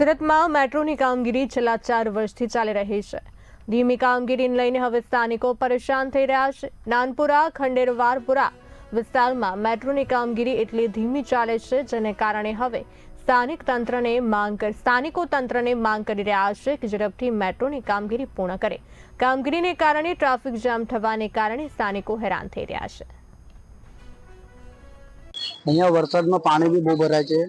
સુરતમાં મેટ્રોની કામગીરી છેલ્લા ચાર વર્ષથી ચાલી રહી છે. ધીમી કામગીરીને લઈને હવે સ્થાનિકો પરેશાન થઈ રહ્યા છે. નાનપુરા, ખંડેરવારપુરા વિસ્તારમાં મેટ્રોની કામગીરી એટલી ધીમી ચાલે છે, જેને કારણે હવે સ્થાનિક તંત્રને માંગ કરી, સ્થાનિકો તંત્રને માંગ કરી રહ્યા છે કે ઝડપથી મેટ્રોની કામગીરી પૂર્ણ કરે. કામગીરીને કારણે ટ્રાફિક જામ થવાને કારણે સ્થાનિકો હેરાન થઈ રહ્યા છે. અહીંયા વરસાદમાં પાણી બી બહુ ભરાય છે.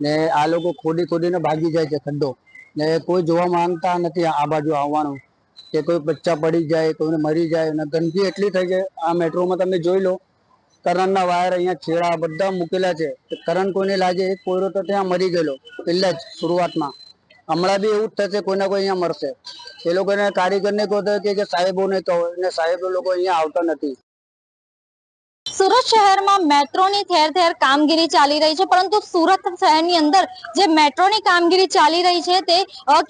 ને આ લોકો ખોદી ખોદીને ભાગી જાય છે ખડ્ડો ને કોઈ જોવા માંગતા નથી આ બાજુ આવવાનું. કે કોઈ બચ્ચા પડી જાય, કોઈને મરી જાય, અને ગંદકી એટલી થઈ છે આ મેટ્રોમાં તમે જોઈ લો કરંટના વાયર અહીંયા છેડા બધા મૂકેલા છે. કરંટ કોઈને લાગે, એક કોયરો તો ત્યાં મરી ગયેલો પહેલા જ શરૂઆતમાં. હમણાં બી એવું જ થશે, કોઈને કોઈ અહીંયા મરશે. એ લોકોને કારીગરને કહો કે સાહેબોને કહો, ને સાહેબો લોકો અહીંયા આવતા નથી. સુરત શહેરમાં મેટ્રોની ઠેર ઠેર કામગીરી ચાલી રહી છે, પરંતુ સુરત શહેરની અંદર જે મેટ્રોની કામગીરી ચાલી રહી છે, તે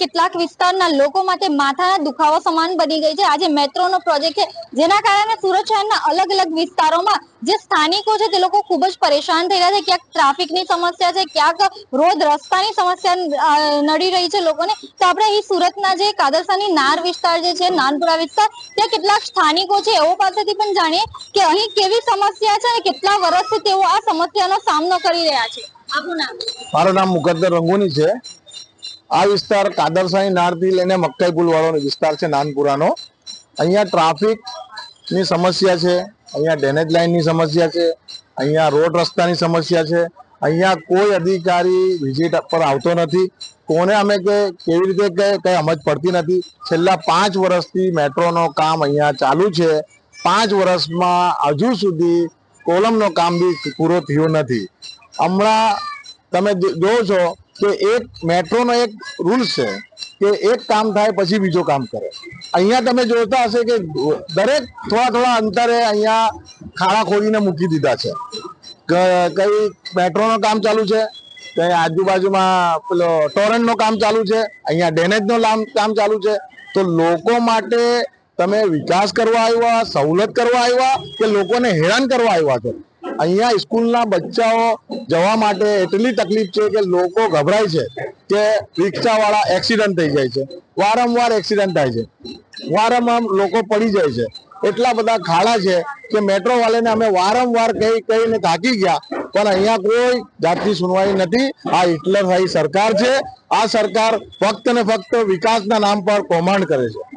કેટલાક વિસ્તારના લોકો માટે માથાના દુખાવો સમાન બની ગઈ છે. આજે મેટ્રોનો પ્રોજેક્ટ છે, જેના કારણે સુરત શહેરના અલગ અલગ વિસ્તારોમાં જે સ્થાનિકો છે તે લોકો ખૂબ જ પરેશાન થઈ રહ્યા છે. ક્યાંક ટ્રાફિકની સમસ્યા છે, ક્યાંક રોડ રસ્તાની સમસ્યા નડી રહી છે લોકોને. તો આપણે અહીં સુરતના જે કાદરસાની નાર વિસ્તાર જે છે, નાનપુરા વિસ્તાર, ત્યાં કેટલાક સ્થાનિકો છે એવો પાસેથી પણ જાણીએ કે અહીં કેવી સમસ્યા છે અને કેટલા વર્ષથી તેઓ આ સમસ્યાનો સામનો કરી રહ્યા છે. આપનું નામ? મારું નામ મુકદ્દર રંગોની છે. આ વિસ્તાર કાદરસાની નારથી લઈને મક્કાઈ પુલ વાળો વિસ્તાર છે નાનપુરાનો. અહીંયા ટ્રાફિકની સમસ્યા છે. અહીંયા ડેનેજ લાઇનની સમસ્યા છે, અહીંયા રોડ રસ્તાની સમસ્યા છે, અહીંયા કોઈ અધિકારી વિઝિટ પર આવતો નથી. કોને અમે કે, કેવી રીતે કે, કંઈ સમજ પડતી નથી. છેલ્લા પાંચ વર્ષથી મેટ્રોનો કામ અહીંયા ચાલુ છે. પાંચ વર્ષમાં હજુ સુધી કોલમનો કામ બી પૂરો થયો નથી. હમણાં તમે જો- છો કે એક, મેટ્રોનો એક રૂલ્સ છે કે એક કામ થાય પછી બીજો કામ કરે. અહીંયા તમે જોતા હશે કે દરેક થોડા થોડા અંતરે અહીંયા ખાડા ખોદીને મૂકી દીધા છે. કઈ મેટ્રોનું કામ ચાલુ છે, કઈ આજુબાજુમાં પેલો ટોરેન્ટનો કામ ચાલુ છે, અહીંયા ડેનેજનો કામ ચાલુ છે. તો લોકો માટે તમે વિકાસ કરવા આવ્યા, સવલત કરવા આવ્યા કે લોકોને હેરાન કરવા આવ્યા છો? અહીંયા સ્કૂલના બચ્ચાઓ જવા માટે એટલી તકલીફ છે કે લોકો ગભરાય છે કે રિક્ષાવાળા એક્સિડન્ટ થઈ જાય છે. વારંવાર એક્સિડન્ટ થાય છે. વારંવાર લોકો પડી જાય છે. એટલા બધા ખાડા છે કે મેટ્રો વાળાને અમે વારંવાર કહી કહીને થાકી ગયા. પણ અહીંયા કોઈ જાતની સુનવાઈ નથી. આ હિટલર સરકાર છે. આ સરકાર ફક્ત ને ફક્ત વિકાસના નામ પર કૌભાંડ કરે છે.